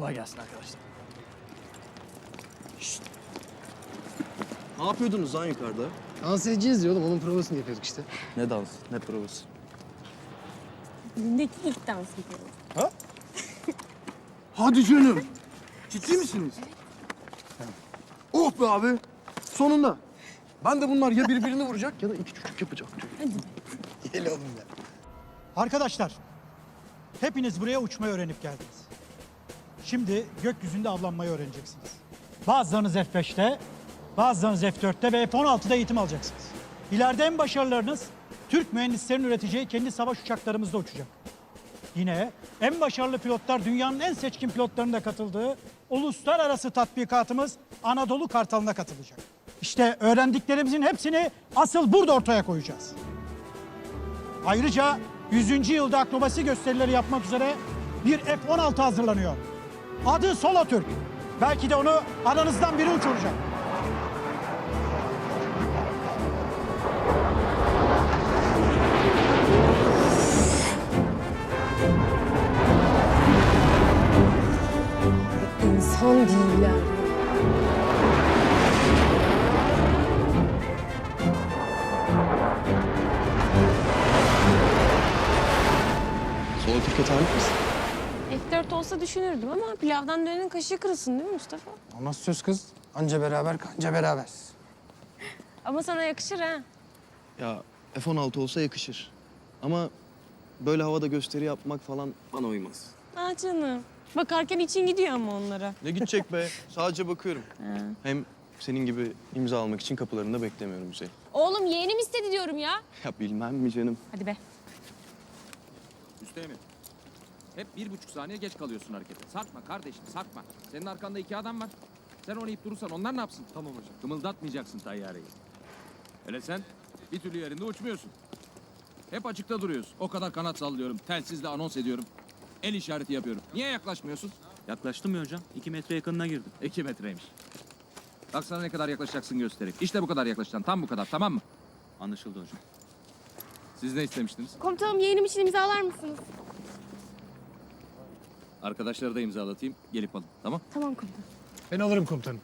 gelsin arkadaşlar. Şşt. Ne yapıyordunuz lan yukarıda? Dans edeceğiz diyor oğlum. Onun provasını yapıyorduk işte. Ne dans, ne provası? Günündeki ilk dans ediyoruz. Hadi canım. Ciddi misiniz? Oh be abi. Sonunda. Ben de bunlar ya birbirini vuracak ya da iki çocuk yapacak. Gel oğlum ya. Arkadaşlar, hepiniz buraya uçmayı öğrenip geldiniz. Şimdi gökyüzünde avlanmayı öğreneceksiniz. Bazılarınız F5'te, bazılarınız F4'te ve F-16'da eğitim alacaksınız. İleride en başarılarınız Türk mühendislerin üreteceği kendi savaş uçaklarımızda uçacak. Yine en başarılı pilotlar dünyanın en seçkin pilotlarının da katıldığı uluslararası tatbikatımız Anadolu Kartalı'na katılacak. İşte öğrendiklerimizin hepsini asıl burada ortaya koyacağız. Ayrıca 100. yılda akrobasi gösterileri yapmak üzere bir F-16 hazırlanıyor. Adı Solo Türk. Belki de onu aranızdan biri uçuracak. İnsan değiller. Sola Türkiye talip misin? F4 olsa düşünürdüm ama pilavdan dönenin kaşığı kırılsın değil mi Mustafa? O nasıl söz kız? Anca beraber kanca beraber. Ama sana yakışır ha. Ya F-16 olsa yakışır. Ama böyle havada gösteri yapmak falan bana uymaz. Ha canım. Bakarken için gidiyor ama onlara. Ne gidecek be? Sadece bakıyorum. Hem senin gibi imza almak için kapılarında beklemiyorum Hüseyin. Oğlum yeğenim istedi diyorum ya. Ya bilmem mi canım? Hadi be. Üsteğmen. Hep bir buçuk saniye geç kalıyorsun harekete. Sarkma kardeşim sarkma. Senin arkanda iki adam var. Sen onu ip durursan onlar ne yapsın? Tamam hocam. Kımıldatmayacaksın tayyareyi. Hele sen bir türlü yerinde uçmuyorsun. Hep açıkta duruyoruz. O kadar kanat sallıyorum. Telsizle anons ediyorum. El işareti yapıyorum. Niye yaklaşmıyorsun? Yaklaştım ya hocam. İki metre yakınına girdim. İki metreymiş. Bak sana ne kadar yaklaşacaksın göstereyim. İşte bu kadar yaklaşacaksın. Tam bu kadar tamam mı? Anlaşıldı hocam. Siz ne istemiştiniz? Komutanım yeğenim için imzalar mısınız? Arkadaşları da imzalatayım. Gelip alın. Tamam? Tamam komutanım. Ben alırım komutanım.